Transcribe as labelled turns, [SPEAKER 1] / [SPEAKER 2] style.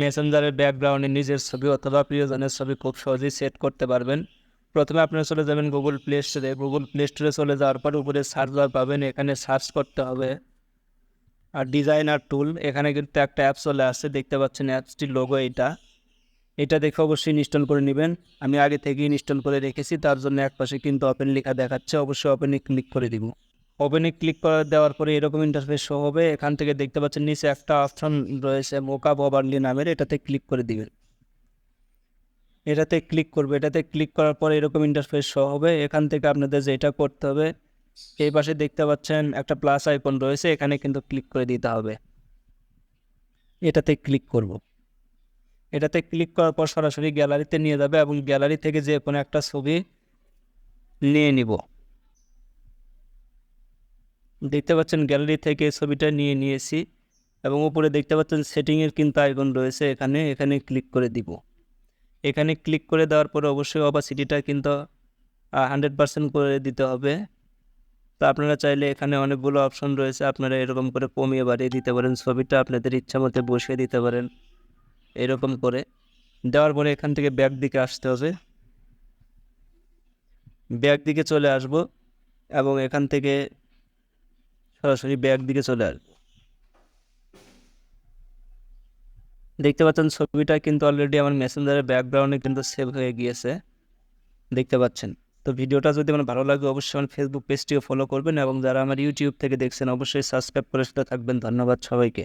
[SPEAKER 1] মেসেঞ্জারের ব্যাকগ্রাউন্ডে নিজের ছবি অথবা প্রিয়জনের ছবি খুব সহজেই সেট করতে পারবেন। প্রথমে আপনারা চলে যাবেন গুগল প্লে স্টোরে গুগল প্লে স্টোরে চলে যাওয়ার পর উপরে সার্চ বার পাবেন, এখানে সার্চ করতে হবে। আর ডিজাইনার টুল এখানে কিন্তু একটা অ্যাপ চলে আসছে, দেখতে পাচ্ছেন অ্যাপসটির লোগো এটা এটা দেখে অবশ্যই ইনস্টল করে নেবেন। আমি আগে থেকেই ইনস্টল করে রেখেছি, তার জন্য এক পাশে কিন্তু ওপেন লেখা দেখাচ্ছে, অবশ্যই ওপেনে ক্লিক করে দিব। ওপেনে ক্লিক করে, দেওয়ার পরে এরকম ইন্টারফেস শো হবে। এখান থেকে দেখতে পাচ্ছেন নিচে একটা অপশন রয়েছে মোকাব ওভারলি নামের, এটাতে ক্লিক করে দিবেন। এটাতে ক্লিক করবে। এটাতে ক্লিক করার পরে এরকম ইন্টারফেস শো হবে। এখান থেকে আপনাদের যেটা করতে হবে, এই পাশে দেখতে পাচ্ছেন একটা প্লাস আইকন রয়েছে, এখানে কিন্তু ক্লিক করে দিতে হবে। এটাতে ক্লিক করব। এটাতে ক্লিক করার পর সরাসরি গ্যালারিতে নিয়ে যাবে এবং গ্যালারি থেকে যে কোনো একটা ছবি নিয়ে নিব। দেখতে পাচ্ছেন গ্যালারি থেকে ছবিটা নিয়ে নিয়েছি এবং উপরে দেখতে পাচ্ছেন সেটিংয়ের কিন্তু আইকন রয়েছে এখানে এখানে ক্লিক করে দিব। এখানে ক্লিক করে দেওয়ার পরে অবশ্যই অপাসিটিটা কিন্তু হান্ড্রেড পার্সেন্ট করে দিতে হবে। তো আপনারা চাইলে এখানে অনেকগুলো অপশন রয়েছে, আপনারা এরকম করে কমিয়ে বাড়িয়ে দিতে পারেন ছবিটা, আপনাদের ইচ্ছা মতো বসিয়ে দিতে পারেন এরকম করে। দেওয়ার পরে এখান থেকে ব্যাক দিকে আসতে হবে। ব্যাক দিকে চলে আসব এবং এখান থেকে সরাসরি ব্যাক দিকে চলে আসবে। দেখতে পাচ্ছেন ছবিটা কিন্তু অলরেডি আমার মেসেঞ্জারের ব্যাকগ্রাউন্ডে কিন্তু সেভ হয়ে গিয়েছে। দেখতে পাচ্ছেন। তো ভিডিওটা যদি আমার ভালো লাগে, অবশ্যই আমার ফেসবুক পেজটিও ফলো করবেন এবং যারা আমার ইউটিউব থেকে দেখছেন, অবশ্যই সাবস্ক্রাইব করে সাথে থাকবেন। ধন্যবাদ সবাইকে।